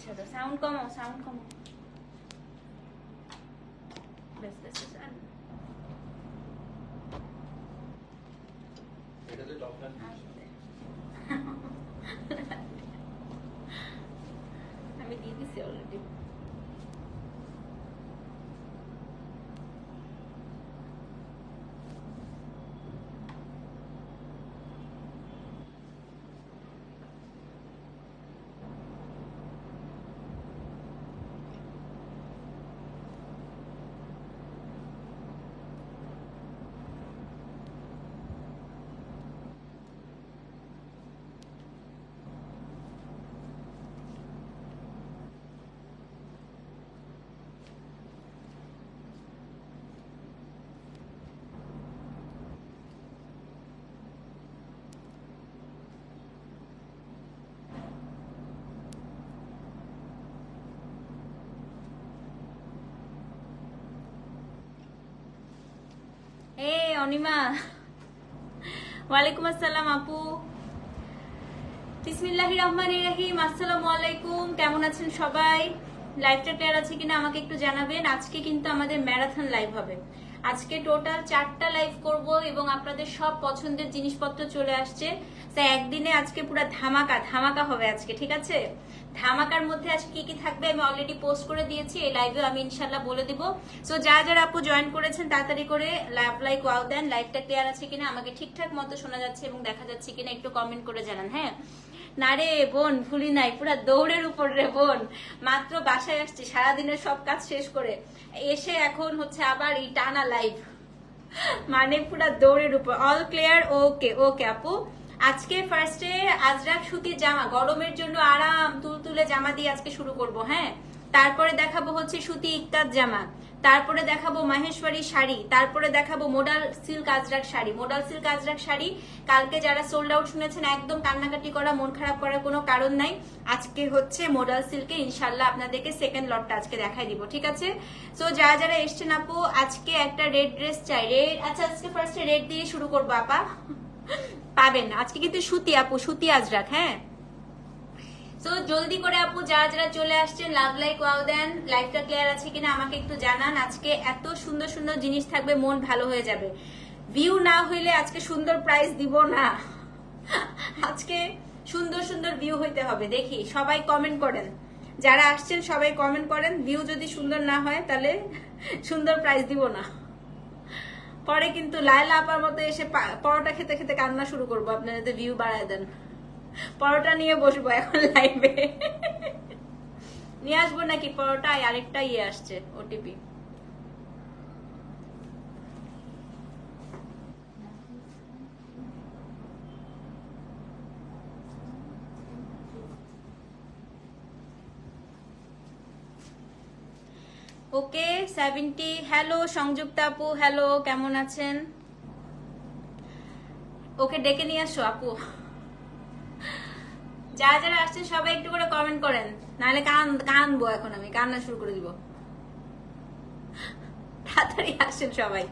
পিছা দাও সাউন্ড কমাও সাউন্ড কমাও বেশ বেশ বেশ, আর না। এটাতে টপ ফ্যান আসবে। আমি দিয়ে দিছি অলরেডি এ অনিমা। ওয়ালাইকুম আসসালাম আপু। বিসমিল্লাহির রহমানির রহিম, আসসালামু আলাইকুম। কেমন আছেন সবাই? লাইভটা ক্লিয়ার আছে কিনা আমাকে একটু জানাবেন? আজকে কিন্তু আমাদের ম্যারাথন লাইভ হবে। আজকে টোটাল চারটা লাইভ করব এবং আপনাদের সব পছন্দের জিনিসপত্র চলে আসছে। তাই একদিনে আজকে পুরো ধামাকা ধামাকা হবে আজকে, ঠিক আছে? ধামাকার মধ্যে আজকে কি কি থাকবে আমি অলরেডি পোস্ট করে দিয়েছি, এই লাইভে আমি ইনশাল্লাহ বলে দিব। সো যারা যারা আপু জয়েন করেছেন, তাড়াতাড়ি করে লাইভ লাইক ওয়াও দেন লাইভটা ক্লিয়ার আছে কিনা আমাকে ঠিকঠাক মতো শোনা যাচ্ছে এবং দেখা যাচ্ছে কিনা একটু কমেন্ট করে জানান হ্যাঁ? না রে বোন, ভুলি নাই, পুরা দৌড়ের উপর রে বোন। মাত্র বাসায় আসছি, সারাদিনের সব কাজ শেষ করে এসে এখন হচ্ছে আবার এই টানা লাইভ মানে পুরা দৌড়ের উপর। অল ক্লিয়ার ওকে ওকে আপু। আজকে ফার্স্টে আজরাক সুতির জামা, গরমের জন্য আরাম তুলতুলে জামা দিয়ে আজকে শুরু করব হ্যাঁ? তারপরে দেখাবো হচ্ছে সুতি ইক্তার জামা। তারপরে দেখাবো মাহেশ্বরী শাড়ি, তারপরে দেখাবো modal silk Ajrak sari. Modal silk Ajrak sari কালকে যারা সোল্ড আউট শুনেছেন, একদম কান্নাকাটি করা, মন খারাপ করার কোনো কারণ নাই। আজকে হচ্ছে মোডাল সিল্কে ইনশাল্লাহ আপনাদেরকে সেকেন্ড লটটা আজকে দেখাই দিব, ঠিক আছে? সো যারা যারা এসছেন আপু, আজকে একটা রেড ড্রেস চাই। রেড আচ্ছা আজকে ফার্স্টে রেড দিয়ে শুরু করব আপা। পাবেন। আজকে কিন্তু সুতি আপু, সুতি আজরাক হ্যাঁ? সো জলদি করে আপু যারা যারা চলে আসছেন লাভ লাইক ওয়াও দেন লাইফটা ক্লিয়ার আছে কিনা আমাকে একটু জানান। আজকে এত সুন্দর সুন্দর জিনিস থাকবে, মন ভালো হয়ে যাবে। ভিউ না হইলে আজকে সুন্দর প্রাইস দিব না। আজকে সুন্দর সুন্দর ভিউ হইতে হবে। দেখি, সবাই কমেন্ট করেন। যারা আসছেন, সবাই কমেন্ট করেন। ভিউ যদি সুন্দর না হয়, তাহলে সুন্দর প্রাইস দিব না। পরে কিন্তু লায়লা আপার মতো এসে পরোটা খেতে খেতে কান্না শুরু করব। আপনারা ভিউ বাড়ায় দেন। পরোটা নিয়ে বসবো এখন লাইভে নিয়ে আসব নাকি? পরোটা আরেকটা ইয়ে আসছে OTP okay seventy hello Sanjukta আপু। হ্যালো কেমন আছেন? ওকে ডেকে নিয়ে আসো, আপু। যারা যারা আসছেন, সবাই একটু করে কমেন্ট করেন। নাহলে কান, কানবো এখন আমি, কান্না শুরু করে দিব। তাড়াতাড়ি আসেন সবাই।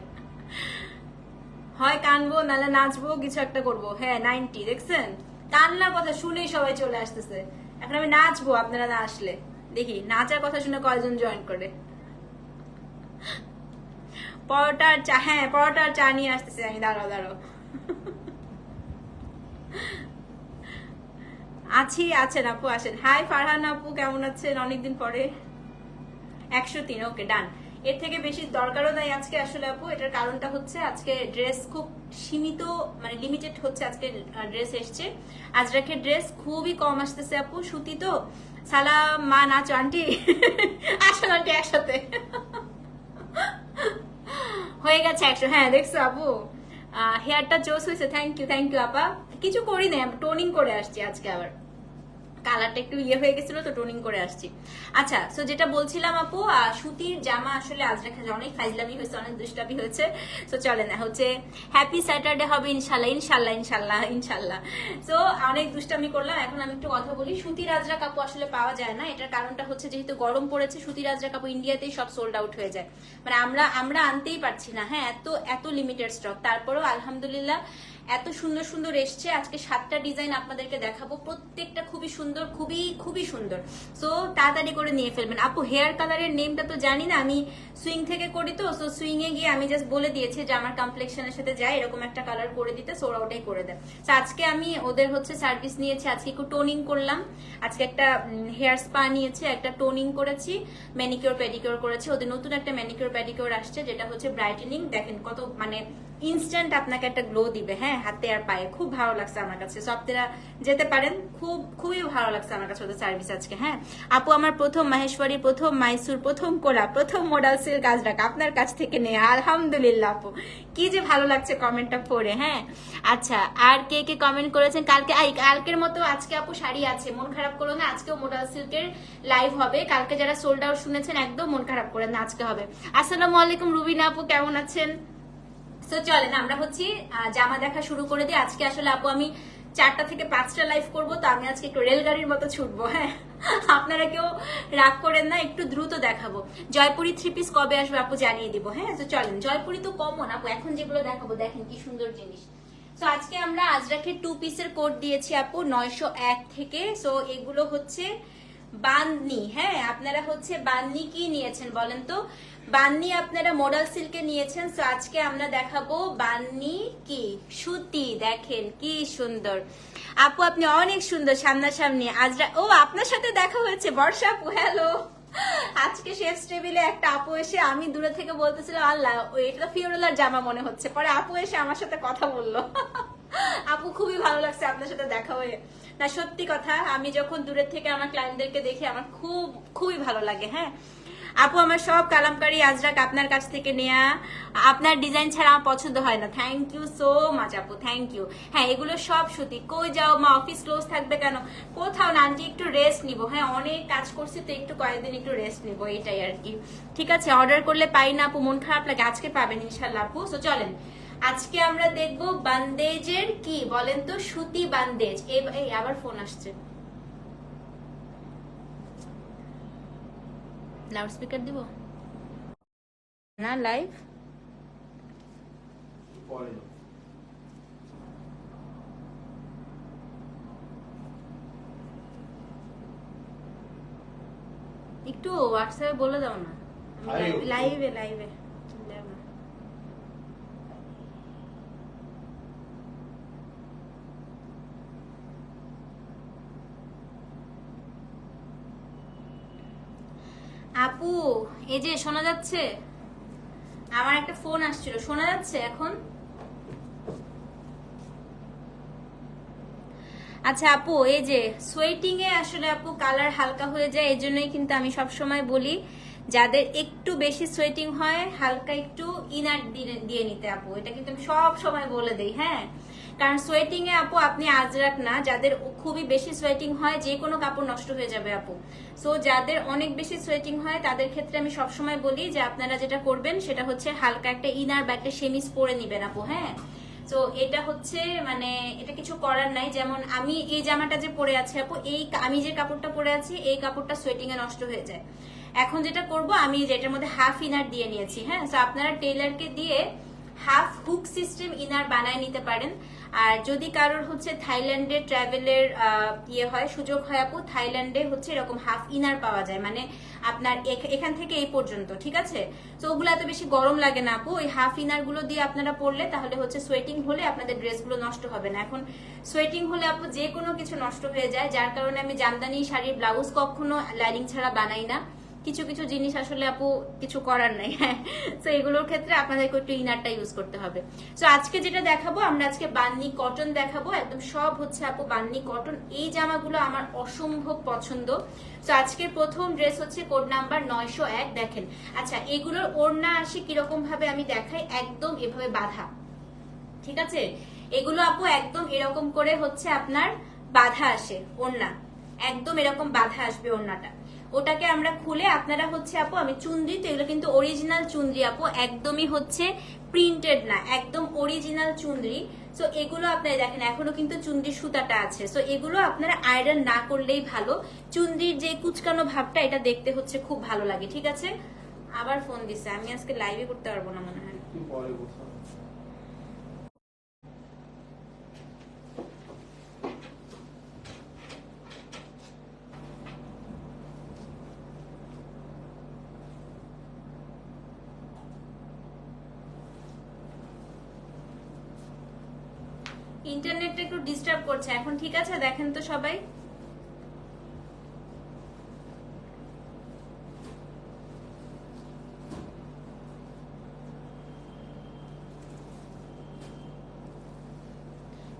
হয় কানবো, নাহলে নাচবো, কিছু একটা করব। হ্যাঁ নাইনটি দেখছেন? কান্নার কথা শুনেই সবাই চলে আসতেছে। এখন আমি নাচবো আপনারা না আসলে। দেখি, নাচার কথা শুনে কয়জন জয়েন করে? পরোটার চা হ্যাঁ পরোটার চা নিয়ে আসতেছি আমি, দাঁড়াও দাঁড়াও। আছি, আছেন আপু, আসেন। হাই ফারহান আপু, কেমন আছেন? অনেকদিন পরে। একশো তিন ওকে ডান এর থেকে বেশি দরকারও নাই আজকে আসলে আপু, এটার কারণটা হচ্ছে আজকে ড্রেস খুব সীমিত মানে লিমিটেড হচ্ছে আজকে ড্রেস এসছে। আজরাকের ড্রেস খুবই কম আসতেছে আপু, সুতি তো। সালাম, মা, নাচো, আন্টি। আসুন আন্টি একসাথে। হয়ে গেছে একশো। হ্যাঁ দেখছ আপু হেয়ারটা চোস হয়েছে। থ্যাংক ইউ থ্যাংক ইউ আপা। কিছু করি না টোনিং করে আসছি আজকে আবার। কালারটা একটু ইয়ে হয়ে গেছিল তো টোনিং করে আসছি। আচ্ছা সো যেটা বলছিলাম আপু সুতির জামা আসলে আজ রেখা অনেক ফাইজলামি হয়েছে, অনেক দুষ্টামি হয়েছে। তো চলে না হচ্ছে হ্যাপি স্যাটারডে হবে ইনশাল্লাহ ইনশাল্লাহ ইনশাল্লাহ ইনশাল্লাহ সো অনেক দুষ্টামি করলাম, এখন আমি একটু কথা বলি। সুতির আজরা কাপু আসলে পাওয়া যায় না, এটার কারণটা হচ্ছে যেহেতু গরম পড়েছে, সুতির আজরা কাপু ইন্ডিয়াতেই সব সোল্ড আউট হয়ে যায়। মানে আমরা আমরা আনতেই পারছি না হ্যাঁ এত এত লিমিটেড স্টক তারপরেও আলহামদুলিল্লাহ এত সুন্দর সুন্দর এসছে। আজকে সাতটা ডিজাইন আপনাদেরকে দেখাবো। প্রত্যেকটা খুবই সুন্দর, খুবই খুবই সুন্দর। সো তাড়াতাড়ি করে নিয়ে ফেলবেন। আপু হেয়ার কালারের নেমটা তো জানি না, আমি সুইং থেকে করি তো সো সুইং এ গিয়ে আমি জাস্ট বলে দিয়েছি যে আমার কমপ্লেকশনের সাথে যায়, এরকম একটা কালার করে দিতে সো ওরা ওটাই করে দেয়। তো আজকে আমি ওদের হচ্ছে সার্ভিস নিয়েছি, আজকে একটু টোনিং করলাম। আজকে একটা হেয়ার স্পা নিয়েছি, একটা টোনিং করেছি ম্যানিকিওর পেডিকিওর করেছি। ওদের নতুন একটা ম্যানিকিওর পেডিকিওর আসছে, যেটা হচ্ছে ব্রাইটেনিং দেখেন কত মানে ইনস্ট্যান্ট আপনাকে একটা গ্লো দিবে হ্যাঁ? হাতে আর পায়ে। খুব ভালো লাগছে আমার কাছে। সো আপনারা যেতে পারেন। খুব, খুবই ভালো লাগছে আমার কাছে ওদের সার্ভিস আজকে হ্যাঁ? আপু, আমার প্রথম মাহেশ্বরী, প্রথম মাইসুর প্রথম কোলা প্রথম মোডাল সিল্ক আজরাক। আপনার কাছ থেকে নেই। আলহামদুলিল্লাহ, আপু। কি যে ভালো লাগছে কমেন্টটা পড়ে হ্যাঁ? আচ্ছা আর কে কে কমেন্ট করেছেন? কালকে, আই, কালকের মতো আজকে আপু শাড়ি আছে। মন খারাপ করো না, আজকেও মোডাল সিল্কের লাইভ হবে। কালকে যারা সোল্ড আউট শুনেছেন, একদম মন খারাপ করেন না, আজকে হবে। আসসালামু আলাইকুম, রুবিনা আপু, কেমন আছেন? তো চলেন, আমরা হচ্ছি জামা দেখা শুরু করে দিই। আজকে আসলে আপু, আমি চারটা থেকে পাঁচটা লাইভ করব, তো আমি আজকে একটু রেলগাড়ির মতো ছুটবো হ্যাঁ। আপনারা কেউ রাগ করেন না, একটু দ্রুত দেখাবো। জয়পুরি থ্রি পিস কবে আসবে আপু জানিয়ে দিব হ্যাঁ? তো চলেন, জয়পুরি তো কমন আপু, এখন যেগুলো দেখাবো, দেখেন কি সুন্দর জিনিস। তো আজকে আমরা আজরাকের টু পিসের কোড দিয়েছি আপু, নয়শো এক থেকে। সো এগুলো হচ্ছে বান্নি হ্যাঁ? আপনারা হচ্ছে বান্নি কি নিয়েছেন বলেন তো? বান্নি, আপনারা মডেল সিল্কে নিয়েছেন তো আজকে আমরা দেখাবো বান্নি কি? সুতি, দেখেন কি সুন্দর। আপু, আপনি অনেক সুন্দর সামনাসামনি। আজরা, ও, আপনার সাথে দেখা হয়েছে, বর্ষা আপু হ্যালো আজকে শেফস টেবিলে একটা আপু এসে, আমি দূরে থেকে বলতেছিলাম, আল্লাহ এটা ফিওরোলার জামা মনে হচ্ছে। পরে আপু এসে আমার সাথে কথা বলল। আপু, খুবই ভালো লাগছে আপনার সাথে দেখা হয়ে। না, সত্যি কথা, আমি যখন দূরের থেকে আমার ক্লায়েন্টদেরকে দেখি, আমার খুব, খুবই ভালো লাগে হ্যাঁ? আপু, আমার সব কালামকারি আজরাক আপনার কাছ থেকে নেয়া। আপনার ডিজাইন ছাড়া আমার পছন্দ হয় না। থ্যাংক ইউ সো মাচ আপু থ্যাংক ইউ হ্যাঁ এগুলো সব সুতি কই যাও, মা অফিস ক্লোজ থাকবে কেন? কোথাও না, আন্টি, একটু রেস্ট নিব। হ্যাঁ অনেক কাজ করছি, তো একটু কয়েকদিন একটু রেস্ট নিব এটাই আর কি। ঠিক আছে অর্ডার করলে পাই না, আপু, মন খারাপ লাগে, আজকে পাবেন ইনশাল্লাহ আপু। তো চলেন। আজকে আমরা দেখব বান্দেজের কি, বলেন তো, সুতি বান্দেজ এই, আবার ফোন আসছে। লাউড স্পিকার দিব। না লাইভ একটু হোয়াটসঅ্যাপে বলে দাও না। লাইভে লাইভে আপু এই যে, শোনা যাচ্ছে? আমার একটা ফোন আসছিল। শোনা যাচ্ছে এখন? আচ্ছা আপু, এই যে সোয়েটিং এ আসলে আপু কালার হালকা হয়ে যায়, এই জন্যই কিন্তু আমি সব সময় বলি, যাদের একটু বেশি সোয়েটিং হয়, হালকা একটু ইনার দিয়ে নিতে, আপু। এটা কিন্তু আমি সব সময় বলে দেই হ্যাঁ? কারণ সোয়েটিং এ আপু আপনি আজ আজরাক না, যাদের খুবই বেশি সোয়েটিং হয়, যে কোনো কাপড় নষ্ট হয়ে যাবে আপু। সো যাদের অনেক বেশি সোয়েটিং হয়, তাদের ক্ষেত্রে আমি সবসময় বলি যে আপনারা যেটা করবেন, সেটা হচ্ছে হালকা একটা ইনার বা একটা সেমিস পরে নিবেন আপু হ্যাঁ? তো এটা হচ্ছে মানে এটা কিছু করার নাই। যেমন আমি এই জামাটা যে পরে আছি আপু, এই আমি যে কাপড়টা পরে আছি, এই কাপড়টা সোয়েটিং এ নষ্ট হয়ে যায়। এখন যেটা করব, আমি যেটার মধ্যে হাফ ইনার দিয়ে নিয়েছি হ্যাঁ? আপনারা টেলারকে দিয়ে হাফ হুক সিস্টেম ইনার বানায় নিতে পারেন। আর যদি কারোর হচ্ছে থাইল্যান্ডে ট্রাভেলের ইয়ে হয়, সুযোগ হয় আপু, থাইল্যান্ডে হচ্ছে এরকম হাফ ইনার পাওয়া যায়। মানে আপনার এখ- এখান থেকে এই পর্যন্ত, ঠিক আছে? তো ওগুলো এত বেশি গরম লাগে না আপু। ওই হাফ ইনারগুলো দিয়ে আপনারা পরলে তাহলে হচ্ছে সোয়েটিং হলে আপনাদের ড্রেসগুলো নষ্ট হবে না। এখন সোয়েটিং হলে আপু যে কোনো কিছু নষ্ট হয়ে যায়। যার কারণে আমি জামদানি শাড়ির ব্লাউজ কখনো লাইনিং ছাড়া বানাই না। কিছু কিছু জিনিস আসলে আপু কিছু করার নাই। হ্যাঁ তো এগুলোর ক্ষেত্রে আপনাদেরকে একটু ইনারটা ইউজ করতে হবে। তো আজকে যেটা দেখাবো, আমরা আজকে বান্নি কটন দেখাবো। একদম সব হচ্ছে আপু বান্নি কটন এই জামাগুলো আমার অসম্ভব পছন্দ। তো আজকের প্রথম ড্রেস হচ্ছে কোড নাম্বার নয়শো এক। দেখেন আচ্ছা এগুলোর ওড়না আসে কীরকম ভাবে আমি দেখাই, একদম এভাবে বাধা। ঠিক আছে? এগুলো আপু একদম এরকম করে হচ্ছে আপনার বাধা আসে, ওড়না। একদম এরকম বাধা আসবে ওড়নাটা। ওটাকে আমরা খুলে আপনারা হচ্ছে আপু, আমি চুন্দ্রি তো এগুলো কিন্তু অরিজিনাল চুন্দ্রি আপু, একদমই হচ্ছে প্রিন্টেড না, একদম অরিজিনাল চুন্দ্রি সো এগুলো আপনারা দেখেন, এখনও কিন্তু চুন্দ্রির সুতাটা আছে। সো এগুলো আপনারা আয়রন না করলেই ভালো। চুন্দ্রির যে কুচকানো ভাবটা, এটা দেখতে হচ্ছে খুব ভালো লাগে, ঠিক আছে? আবার ফোন দিছে। আমি আজকে লাইভে করতে পারব না মনে হয়। ইন্টারনেটটা একটু ডিস্টার্ব করছে। এখন ঠিক আছে? দেখেন তো সবাই।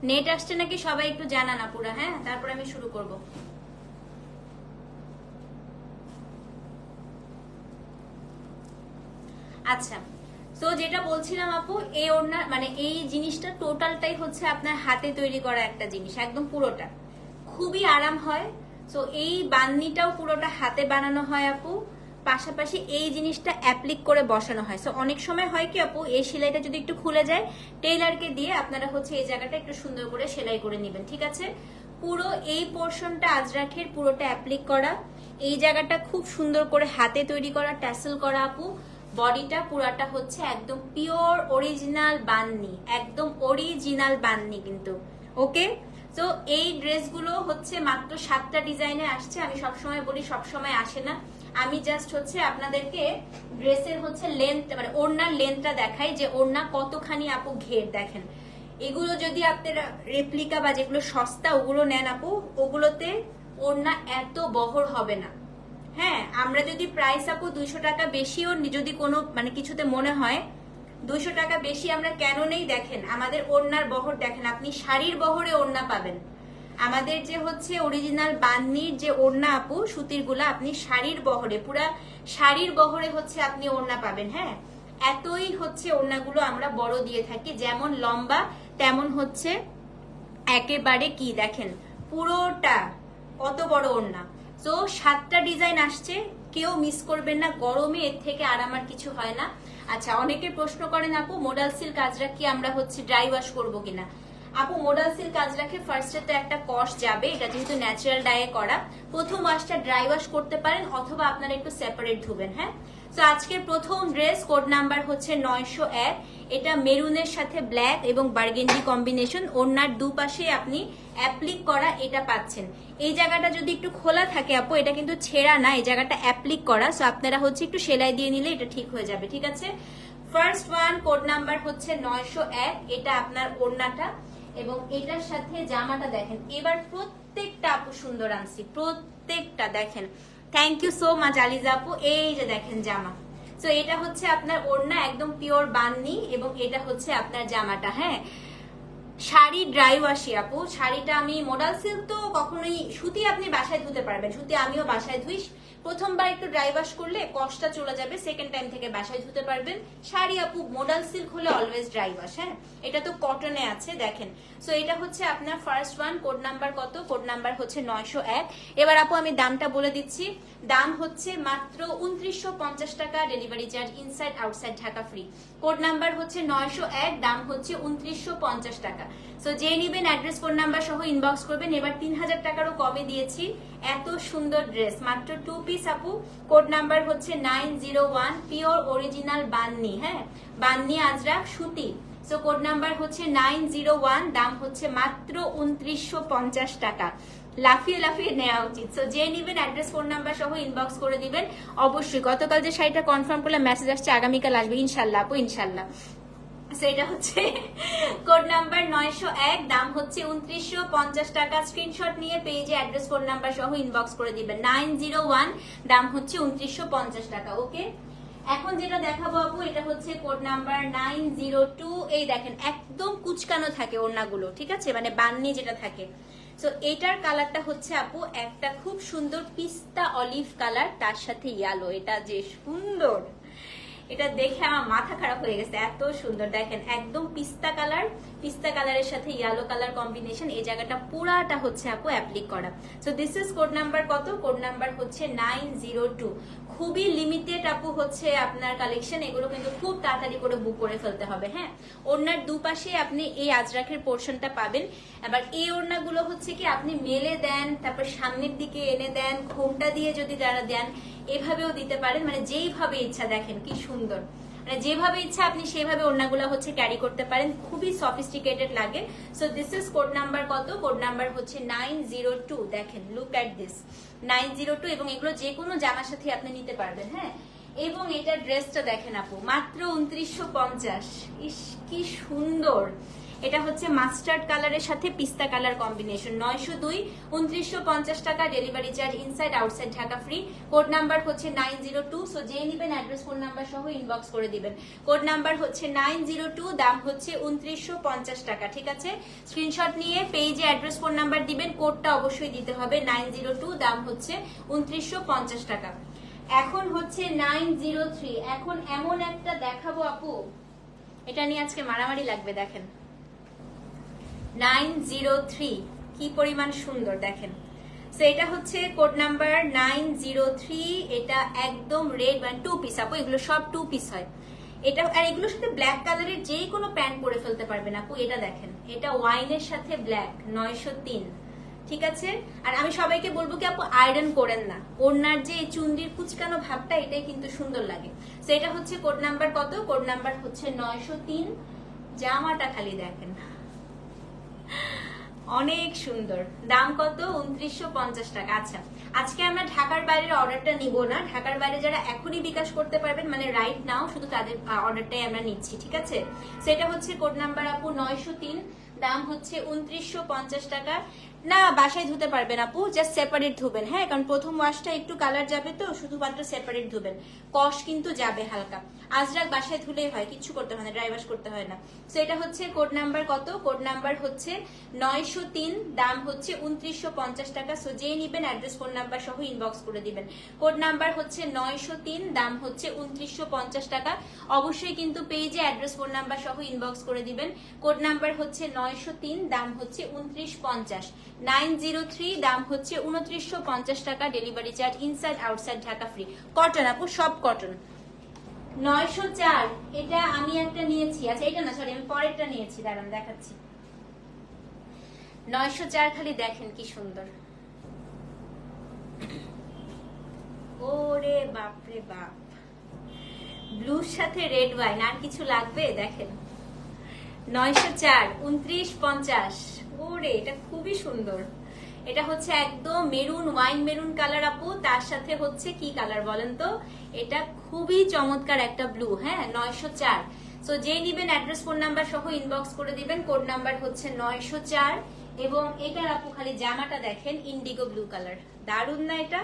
নেট আসছে নাকি? সবাই একটু জানান আপুরা হ্যাঁ? তারপর আমি শুরু করব। আচ্ছা। তো যেটা বলছিলাম আপু, এই ওড়না মানে এই জিনিসটা টোটালটাই হচ্ছে আপনার হাতে তৈরি করা একটা জিনিস, একদম পুরোটা। খুবই আরাম হয়। তো এই বান্নিটাও পুরোটা হাতে বানানো হয় আপু। পাশাপাশি এই জিনিসটা অ্যাপ্লিক করে বসানো হয়। সো অনেক সময় হয় কি আপু, এই সেলাইটা যদি একটু খুলে যায় টেইলারকে দিয়ে আপনারা হচ্ছে এই জায়গাটা একটু সুন্দর করে সেলাই করে নেবেন, ঠিক আছে? পুরো এই পোর্শনটা আজরাখের পুরোটা অ্যাপ্লিক করা। এই জায়গাটা খুব সুন্দর করে হাতে তৈরি করা ট্যাসেল করা আপু। বডিটা পুরাটা হচ্ছে একদম পিওর অরিজিনাল বাননি, একদম অরিজিনাল বাননি কিন্তু ওকে তো এই ড্রেসগুলো হচ্ছে মাত্র সাতটা ডিজাইনে আসছে, আমি সবসময় বলি সবসময় আসে না। আমি জাস্ট হচ্ছে আপনাদেরকে ড্রেসের হচ্ছে লেন্থ মানে ওড়নার লেন্থটা দেখাই যে ওড়না কতখানি আপু ঘের, দেখেন। এগুলো যদি আপনারা রেপ্লিকা বা যেগুলো সস্তা, ওগুলো নেন আপু, ওগুলোতে ওড়না এত বহর হবে না। হ্যাঁ আমরা যদি প্রাইস আপু দুইশো টাকা বেশিও যদি কোনো মানে কিছুতে মনে হয়, দুইশো টাকা বেশি আমরা কেন নেই দেখেন? আমাদের ওড়নার বহর দেখেন, আপনি শাড়ির বহরে ওড়না পাবেন। আমাদের যে হচ্ছে অরিজিনাল বান্নির যে ওড়না আপু সুতিরগুলা আপনি শাড়ির বহরে, পুরা শাড়ির বহরে হচ্ছে আপনি ওড়না পাবেন হ্যাঁ? এতই হচ্ছে ওড়নাগুলো আমরা বড় দিয়ে থাকি, যেমন লম্বা, তেমন হচ্ছে একেবারে কি দেখেন, পুরোটা কত বড় ওড়না? তো সাতটা ডিজাইন আসছে। কেউ মিস করবেন না। গরমে এর থেকে আর আমার কিছু হয় না। আচ্ছা অনেকে প্রশ্ন করেন, আপু মোডাল সিল কাজরা কি আমরা হচ্ছে ড্রাই ওয়াশ করব কিনা? আপু মোডাল সিল কাজ রাখে ফার্স্টে তো একটা কস যাবে। এটা যেহেতু ন্যাচারাল ডায়ে করা। প্রথম ওয়াশটা ড্রাই ওয়াশ করতে পারেন, অথবা আপনারা একটু সেপারেট ধুবেন হ্যাঁ? তো আজকের প্রথম ড্রেস কোড নাম্বার হচ্ছে নয়শো এক। এটা মেরুনের সাথে ব্ল্যাক এবং বার্গেন্ডি কম্বিনেশন। ওনার দুপাশে আপনি অ্যাপ্লিক করা এটা পাচ্ছেন। এই জায়গাটা যদি একটু খোলা থাকে আপু, এটা কিন্তু ছেঁড়া না, এই জায়গাটা অ্যাপ্লিক করা। সো আপনারা হচ্ছে একটু সেলাই দিয়ে নিলে এটা ঠিক হয়ে যাবে, ঠিক আছে? ফার্স্ট ওয়ান কোড নাম্বার হচ্ছে নয়শো এক। এটা আপনার ওড়নাটা এবং এটার সাথে জামাটা দেখেন। এবার প্রত্যেকটা আপু সুন্দর আনছি। প্রত্যেকটা দেখেন। Thank you so much Aliza আপু। এই যে দেখেন জামা। তো এটা হচ্ছে আপনার ওড়না একদম পিওর বাননি এবং এটা হচ্ছে আপনার জামাটা হ্যাঁ? শাড়ি ড্রাই ওয়াশি আপু। শাড়িটা আমি মোডাল সিল্ক তো কখনোই সুতি আপনি বাসায় ধুতে পারবেন। সুতি আমিও বাসায় ধুই। প্রথমবার একটু ড্রাই ওয়াশ করলে কষ্টটা চলে যাবে সেকেন্ড টাইম থেকে বাসায় ধুতে পারবেন। শাড়ি আপু মোডাল সিল্ক হলে অলওয়েজ ড্রাই ওয়াশ হ্যাঁ? এটা তো কটনে আছে, দেখেন। সো এটা হচ্ছে আপনার ফার্স্ট ওয়ান কোড নাম্বার কত? কোড নাম্বার হচ্ছে নয়শো এক। এবার আপু, আমি দামটা বলে দিচ্ছি। দাম হচ্ছে মাত্র উনত্রিশশো পঞ্চাশ টাকা delivery charge inside outside Dhaka free code number হচ্ছে নয়শো এক, দাম হচ্ছে উনত্রিশশো পঞ্চাশ টাকা। সো যে নিবেন অ্যাড্রেস ফোন নাম্বার সহ ইনবক্স করবেন। এবার তিন হাজার টাকারও কমে দিয়েছি। এত সুন্দর ড্রেস মাত্র টু পিস আপু। কোড নাম্বার হচ্ছে nine zero one pure original Banni হ্যাঁ? বান্নি আজরাক সুতি। সো কোড নাম্বার হচ্ছে নাইন জিরো ওয়ান দাম হচ্ছে মাত্র উনত্রিশশো পঞ্চাশ টাকা। লাফিয়ে লাফিয়ে নেওয়া উচিত। সো যে নিবেন অ্যাড্রেস ফোন নাম্বার সহ ইনবক্স করে দিবেন, অবশ্যই। গতকাল যে শাড়িটা কনফার্ম করলে মেসেজ আসছে, আগামীকাল আসবে, ইনশাল্লাহ আপু, ইনশাল্লাহ। সেটা হচ্ছে কোড নাম্বার নয়শো এক, দাম হচ্ছে উনত্রিশশো পঞ্চাশ টাকা। স্ক্রিনশট নিয়ে পেজে অ্যাড্রেস ফোন নাম্বার সহ ইনবক্স করে দিবেন। নাইন জিরো ওয়ান দাম হচ্ছে উনত্রিশশো পঞ্চাশ টাকা ওকে এখন যেটা দেখাবো আপু, এটা হচ্ছে code number nine zero two এই দেখেন, একদম কুচকানো থাকে ওড়নাগুলো, ঠিক আছে? মানে বান্নি যেটা থাকে। তো এটার কালারটা হচ্ছে আপু, একটা খুব সুন্দর, পিস্তা অলিভ কালার তার সাথে ইয়ালো এটা যে সুন্দর। এটা দেখে আমার মাথা খারাপ হয়ে গেছে এত সুন্দর। দেখেন একদম পিস্তা কালার পিস্তা কালারের সাথে ইয়েলো কালার কম্বিনেশন এই জায়গাটা পুরাটা হচ্ছে আপু অ্যাপ্লিক করা। So this is code number কত? কোড নাম্বার হচ্ছে নাইন জিরো টু খুবই লিমিটেড আপু হচ্ছে আপনার কালেকশন এগুলো কিন্তু খুব তাড়াতাড়ি করে বুক করে ফেলতে হবে হ্যাঁ? ওড়নার দুপাশে আপনি এই আজরাকের পোর্শনটা পাবেন। আবার এই ওড়নাগুলো হচ্ছে কি, আপনি মেলে দেন, তারপর সামনের দিকে এনে দেন, ঘোমটা দিয়ে যদি যারা দেন, এভাবেও দিতে পারেন। মানে যেইভাবে ইচ্ছা দেখেন, কি সুন্দর। মানে যেভাবে ইচ্ছা আপনি সেভাবে ওড়নাগুলো হচ্ছে ক্যারি করতে পারেন। খুবই সফিস্টিকেটেড লাগে। So this is code number কত? কোড নাম্বার হচ্ছে নাইন জিরো টু দেখেন look at this nine zero two এবং এগুলো যে কোনো জামার সাথে আপনি নিতে পারবেন হ্যাঁ? এবং এটা ড্রেসটা দেখেন আপু, মাত্র উনত্রিশশো পঞ্চাশ। ইস, কি সুন্দর! এটা হচ্ছে মাস্টার্ড কালারের সাথে পিস্তা কালার কম্বিনেশন। নয়শো দুই, উনত্রিশশো পঞ্চাশ টাকা delivery charge inside outside Dhaka free code number হচ্ছে নাইন জিরো টু সো যে নিবেন অ্যাড্রেস ফোন নাম্বার সহ ইনবক্স করে দিবেন। কোড নাম্বার হচ্ছে নাইন জিরো টু, দাম হচ্ছে উনত্রিশশো পঞ্চাশ টাকা, ঠিক আছে? স্ক্রিনশট নিয়ে পেজে অ্যাড্রেস ফোন নাম্বার দিবেন কোডটা অবশ্যই দিতে হবে। নাইন জিরো টু, দাম হচ্ছে উনত্রিশশো পঞ্চাশ টাকা। এখন হচ্ছে নাইন জিরো থ্রি। এখন এমন একটা দেখাবো আপু। এটা নিয়ে আজকে মারামারি লাগবে, দেখেন। Nine zero three. কি পরিমাণ সুন্দর, দেখেন। সো এটা হচ্ছে code number nine zero three. এটা একদম রেড মানে টু পিস আপু, এগুলো সব টু পিস হয়। এটা, আর এগুলোর সাথে ব্ল্যাক কালারের যেই কোনো প্যান্ট পরে ফেলতে পারবেন আপু। এটা দেখেন, এটা ওয়াইনের সাথে ব্ল্যাক নয়শো তিন। ঠিক আছে? আর আমি সবাইকে বলব কি আপু আয়রন করেন না। ওড়নার যে চুন্ডির কুচকানো ভাবটা, এটাই কিন্তু সুন্দর লাগে। তো এটা হচ্ছে কোড নাম্বার কত? কোড নাম্বার হচ্ছে নয়শো তিন। জামাটা খালি দেখেন। অনেক সুন্দর। দাম কত? উনত্রিশশো পঞ্চাশ টাকা। আচ্ছা আজকে আমরা ঢাকার বাইরের অর্ডারটা নিব না। ঢাকার বাইরে যারা এখনই বিকাশ করতে পারবেন মানে রাইট নাও শুধু তাদের অর্ডারটাই আমরা নিচ্ছি, ঠিক আছে? সেটা হচ্ছে কোড নাম্বার আপু নয়শো তিন, দাম হচ্ছে উনত্রিশশো পঞ্চাশ টাকা। না, বাসায় ধুতে পারবেন আপু জাস্ট সেপারেট ধুবেন হ্যাঁ? কারণ প্রথম ওয়াশটা একটু কালার যাবে তো, শুধুমাত্র সেপারেট ধুবেন। কষ কিন্তু যাবে হালকা। আজরাক বাসায় ধুলেই হয় কিছু করতে হয় না ড্রাই ওয়াশ করতে হয় না। তো এটা হচ্ছে কোড নাম্বার কত? কোড নাম্বার হচ্ছে নয়শো তিন, দাম হচ্ছে উনত্রিশশো পঞ্চাশ টাকা। সো যেই নিবেন অ্যাড্রেস ফোন নাম্বার সহ ইনবক্স করে দিবেন। কোড নাম্বার হচ্ছে নয়শো তিন, দাম হচ্ছে উনত্রিশশো পঞ্চাশ টাকা। অবশ্যই কিন্তু পেজে অ্যাড্রেস ফোন নাম্বার সহ ইনবক্স করে দিবেন। কোড নাম্বার হচ্ছে নয়শো তিন, দাম হচ্ছে উনত্রিশ পঞ্চাশ। নাইন জিরো থ্রি, দাম হচ্ছে উনত্রিশশো পঞ্চাশ টাকা, delivery charge inside, outside, Dhaka free. Cotton আপু, সব কটন। নয়শো চার, এটা আমি একটা নিয়েছি। আচ্ছা এটা না সরি আমি পরেরটা নিয়েছি। দাঁড়ান, দেখাচ্ছি। নয়শো চার খালি দেখেন কি সুন্দর। ওরে বাপরে বাপ। ব্লুর সাথে রেড ওয়াইন, আর কিছু লাগবে? দেখেন। নয়শো চার, উনত্রিশ পঞ্চাশ। ওরে, এটা খুবই সুন্দর। এটা হচ্ছে একদম মেরুন, ওয়াইন মেরুন কালার আপু। তার সাথে হচ্ছে কি কালার বলেন তো? এটা খুবই চমৎকার একটা ব্লু হ্যাঁ? নয়শো চার। সো যে নিবেন অ্যাড্রেস ফোন নাম্বার সহ ইনবক্স করে দিবেন। কোড নাম্বার হচ্ছে নয়শো চার। এবং এটার আপু খালি জামাটা দেখেন ইন্ডিগো ব্লু কালার দারুণ না এটা?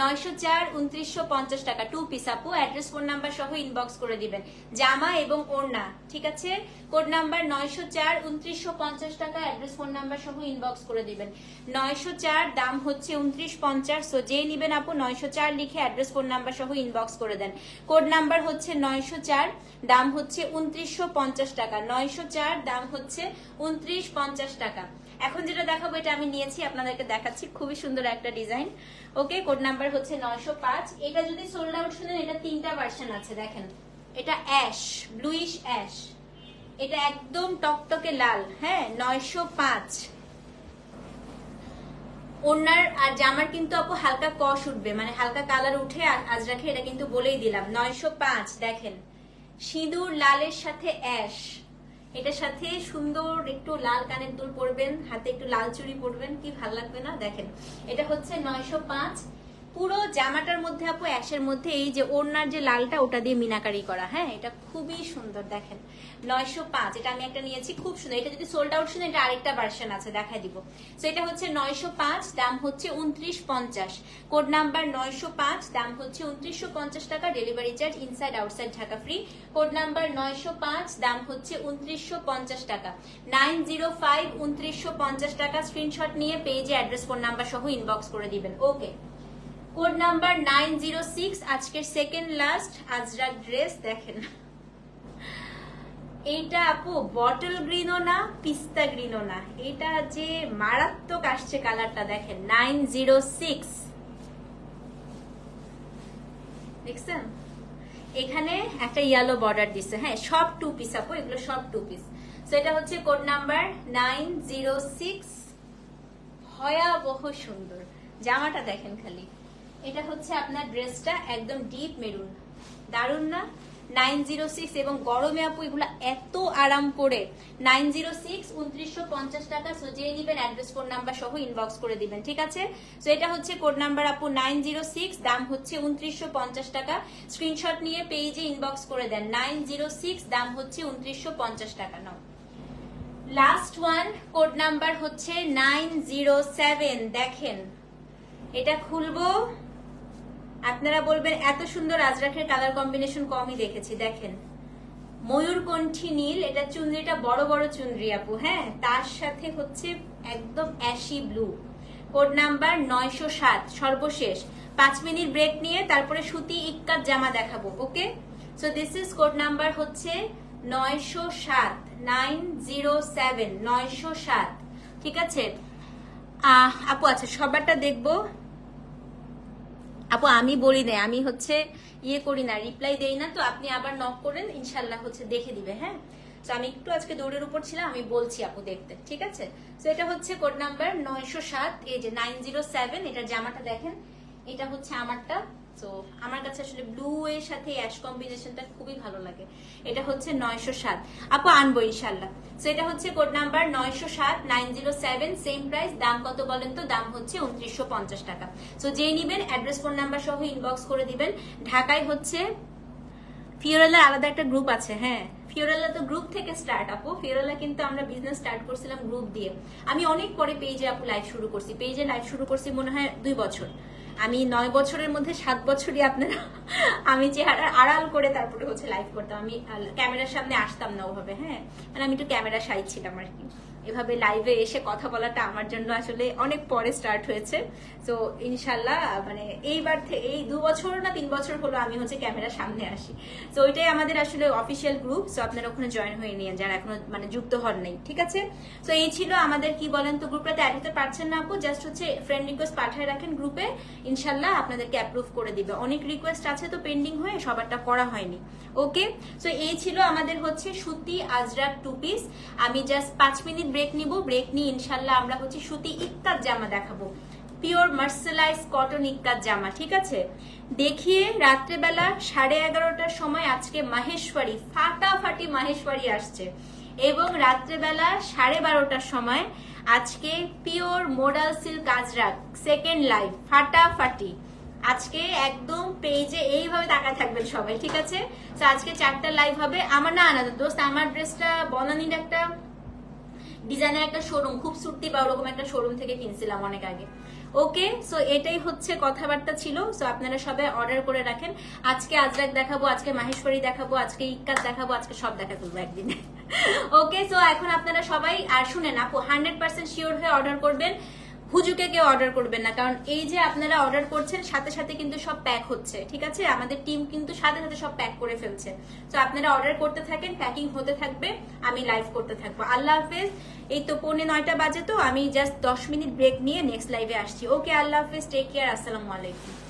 নয়শো চার, উনত্রিশশো পঞ্চাশ টাকা টু পিস আপু। অ্যাড্রেস ফোন নাম্বার সহ ইনবক্স করে দিবেন। জামা এবং ওড়না, ঠিক আছে? কোড নাম্বার নয়শো চার, উনত্রিশশো পঞ্চাশ টাকা অ্যাড্রেস ফোন নাম্বার সহ ইনবক্স করে দিবেন। নয়শো চার, দাম হচ্ছে উনত্রিশ পঞ্চাশ সো যে নিবেন আপু, নয়শো চার লিখে অ্যাড্রেস ফোন নাম্বার সহ ইনবক্স করে দেন। কোড নাম্বার হচ্ছে নয়শো চার, দাম হচ্ছে উনত্রিশশো পঞ্চাশ টাকা। নয়শো চার, দাম হচ্ছে উনত্রিশ পঞ্চাশ টাকা। এখন যেটা দেখাবো, এটা আমি নিয়েছি, আপনাদেরকে দেখাচ্ছি। খুবই সুন্দর একটা ডিজাইন। ওকে, কোড নাম্বার হচ্ছে নয়শো পাঁচ। এটা যদি সোল্ড আউট শুনেন, এটা তিনটা ভার্সন আছে, দেখেন। এটা অ্যাশ ব্লুইশ অ্যাশ এটা একদম টকটকে লাল হ্যাঁ নয়শো পাঁচ। ওনার আর জামার কিন্তু আপু হালকা কষ উঠবে মানে হালকা কালার উঠে আজ রাখে এটা কিন্তু বলেই দিলাম, নয়শো পাঁচ, দেখেন। সিঁদুর লালের সাথে অ্যাশ এটার সাথে সুন্দর একটু লাল কানের দুল পরবেন, হাতে একটু লাল চুড়ি পরবেন, কি ভালো লাগবে না? দেখেন, এটা হচ্ছে নয়শো পাঁচ। পুরো জামাটার মধ্যে আপু একশের মধ্যে এই যে ওড়নার যে লালটা, ওটা দিয়ে মিনাকারি করা। হ্যাঁ এটা খুবই সুন্দর, দেখেন। নয়শো পাঁচ এটা আমি একটা নিয়েছি, খুব সুন্দর। এটা যদি সোল্ড আউট শুনে এটা আরেকটা ভার্সন আছে দেখাই দিব। তো এটা হচ্ছে নয়শো পাঁচ, দাম হচ্ছে উনত্রিশ পঞ্চাশ। কোড নাম্বার নয়শো পাঁচ, দাম হচ্ছে উনত্রিশশো পঞ্চাশ টাকা delivery charge inside outside Dhaka free code number নয়শো পাঁচ, দাম হচ্ছে উনত্রিশশো পঞ্চাশ টাকা। নাইন জিরো ফাইভ, উনত্রিশশো পঞ্চাশ টাকা স্ক্রিনশট নিয়ে পেজে অ্যাড্রেস ফোন নাম্বার সহ ইনবক্স করে দিবেন। Okay code number nine zero six, আজকের সেকেন্ড লাস্ট আজরাক ড্রেস দেখেন। এইটা আপু বটল গ্রিনও না পিস্তা গ্রিনও না। এটা যে মারাত্মক আসছে কালারটা দেখেন নাইন জিরো সিক্স দেখছেন? এখানে একটা ইয়েলো বর্ডার দিছে। হ্যাঁ সব টু পিস আপু, এগুলো সব টু পিস সো এটা হচ্ছে code number nine zero six ভয়াবহ সুন্দর। জামাটা দেখেন খালি। এটা হচ্ছে আপনার ড্রেসটা একদম ডিপ মেরুন দারুণ না? নাইন জিরো সিক্স এবং গরমে আপু এগুলো এত আরাম করে। নাইন জিরো সিক্স, উনত্রিশশো পঞ্চাশ টাকা সো নিবেন অ্যাড্রেস ফোন নাম্বার সহ ইনবক্স করে দিবেন, ঠিক আছে? সো এটা হচ্ছে কোড নাম্বার আপু নাইন জিরো সিক্স, দাম হচ্ছে উনত্রিশশো পঞ্চাশ টাকা। স্ক্রিনশট নিয়ে পেজে ইনবক্স করে দেন, নাইন জিরো সিক্স, দাম হচ্ছে উনত্রিশশো পঞ্চাশ টাকা, নাও। লাস্ট ওয়ান কোড নাম্বার হচ্ছে নাইন জিরো সেভেন, দেখেন। এটা খুলবো। আপনারা বলবেন, এত সুন্দর আজরাকের কালার কম্বিনেশন কমই দেখেছি, দেখেন। ময়ূরকণ্ঠী নীল, এটা চুনরিটা বড় বড় চুনরি আপু হ্যাঁ? তার সাথে হচ্ছে একদম অ্যাশি ব্লু কোড নাম্বার নয়শো সাত, সর্বশেষ। পাঁচ মিনিট ব্রেক নিয়ে তারপরে সুতি ইক্কাত জামা দেখাবো, okay? So this is code number হচ্ছে নয়শো সাত, নাইন জিরো সেভেন, নয়শো সাত। ঠিক আছে? আপু আচ্ছা সবারটা দেখব। আপু, আমি বলি না আমি হচ্ছে ইয়ে করি না রিপ্লাই দেই না, তো আপনি আবার নক করেন ইনশাল্লাহ হচ্ছে দেখে দিবে হ্যাঁ? তো আমি একটু আজকে দৌড়ের উপর ছিলাম, আমি বলছি আপু দেখতে, ঠিক আছে? তো এটা হচ্ছে কোড নাম্বার নয়শো সাত, এই যে নাইন জিরো সেভেন এটার জামাটা দেখেন, এটা হচ্ছে আমারটা। তো আমার কাছে আসলে ব্লু এর সাথে অ্যাশ কম্বিনেশনটা খুবই ভালো লাগে। এটা হচ্ছে নয়শো সাত। আপু, আনব ইনশাল্লাহ তো এটা হচ্ছে কোড নাম্বার নয়শো সাত nine zero seven same price দাম কত বলেন তো? দাম হচ্ছে উনত্রিশশো পঞ্চাশ টাকা। তো যেই নিবেন অ্যাড্রেস ফোন নাম্বার সহ ইনবক্স করে দিবেন। ঢাকায় হচ্ছে ফিওরেলার আলাদা একটা গ্রুপ আছে হ্যাঁ। ফিওরেলা তো গ্রুপ থেকে স্টার্ট আপু। ফিওরেলা কিন্তু আমরা বিজনেস স্টার্ট করছিলাম গ্রুপ দিয়ে। আমি অনেক পরে পেজে আপু লাইভ শুরু করছি। পেজে লাইভ শুরু করছি মনে হয় দুই বছর। আমি নয় বছরের মধ্যে সাত বছরই আপনারা আমি চেহারা আড়াল করে তারপরে হচ্ছে লাইভ করতাম। আমি ক্যামেরার সামনে আসতাম না ওভাবে হ্যাঁ? মানে আমি একটু ক্যামেরা সাই ছিলাম আর কি। এভাবে লাইভে এসে কথা বলাটা আমার জন্য আসলে অনেক পরে স্টার্ট হয়েছে। তো ইনশাল্লাহ মানে এইবার থে- এই দু বছর না তিন বছর হলো আমি হচ্ছে ক্যামেরার সামনে আসি। তো ওইটাই আমাদের আসলে অফিসিয়াল গ্রুপ তো আপনারা ওখানে জয়েন হয়ে নিয়ে যারা এখনও মানে যুক্ত হন নাই, ঠিক আছে? তো এই ছিল আমাদের কি বলেন তো গ্রুপটাতে অ্যাড হতে পারছেন না আপু? জাস্ট হচ্ছে ফ্রেন্ড রিকোয়েস্ট পাঠিয়ে রাখেন গ্রুপে ইনশাল্লাহ আপনাদেরকে অ্যাপ্রুভ করে দিবে। অনেক রিকোয়েস্ট আছে তো পেন্ডিং হয়ে, সবারটা করা হয়নি। ওকে তো এই ছিল আমাদের হচ্ছে সুতি আজরাক টু পিস আমি জাস্ট পাঁচ মিনিট ব্রেক নিব ব্রেক নিয়ে ইনশাল্লাহ আমরা হচ্ছে সুতি ইক্কাত জামা দেখাবো। পিওর মার্সেলাইজ কটন ইক্কাত জামা, ঠিক আছে? দেখিয়ে রাত্রেবেলা সাড়ে এগারোটার সময় আজকে মাহেশ্বরী, ফাটাফাটি মাহেশ্বরী আসছে। এবং রাত্রেবেলা সাড়ে বারোটার সময় আজকে pure modal silk Ajrak second live ফাটাফাটি। আজকে একদম পেজে এইভাবে তাকায় থাকবেন সবাই, ঠিক আছে? তো আজকে চারটা লাইভ হবে। আমার না আলাদা দোস্ত, আমার ড্রেসটা বনানির একটা ডিজাইনের একটা শোরুম খুব সুর্তি বা ওরকম একটা শোরুম থেকে কিনছিলাম অনেক আগে। ওকে সো এটাই হচ্ছে কথাবার্তা ছিল। সো আপনারা সবাই অর্ডার করে রাখেন। আজকে আজরাক দেখাবো, আজকে মাহেশ্বরী দেখাবো, আজকে ইক্কাত দেখাবো, আজকে সব দেখা করব একদিন। ওকে সো এখন আপনারা সবাই, আর শুনেন আপু হান্ড্রেড পার্সেন্ট শিওর হয়ে অর্ডার করবেন। হুজুকে কেউ অর্ডার করবেন না। কারণ এই যে আপনারা অর্ডার করছেন, সাথে সাথে কিন্তু সব প্যাক হচ্ছে, ঠিক আছে? আমাদের টিম কিন্তু সাথে সাথে সব প্যাক করে ফেলছে। তো আপনারা অর্ডার করতে থাকেন প্যাকিং হতে থাকবে, আমি লাইভ করতে থাকব। আল্লাহ হাফেজ। এই তো পৌনে নয়টা বাজে তো, আমি জাস্ট দশ মিনিট ব্রেক নিয়ে নেক্সট লাইভে আসছি। ওকে আল্লাহ হাফেজ টেক কেয়ার আসসালামু আলাইকুম।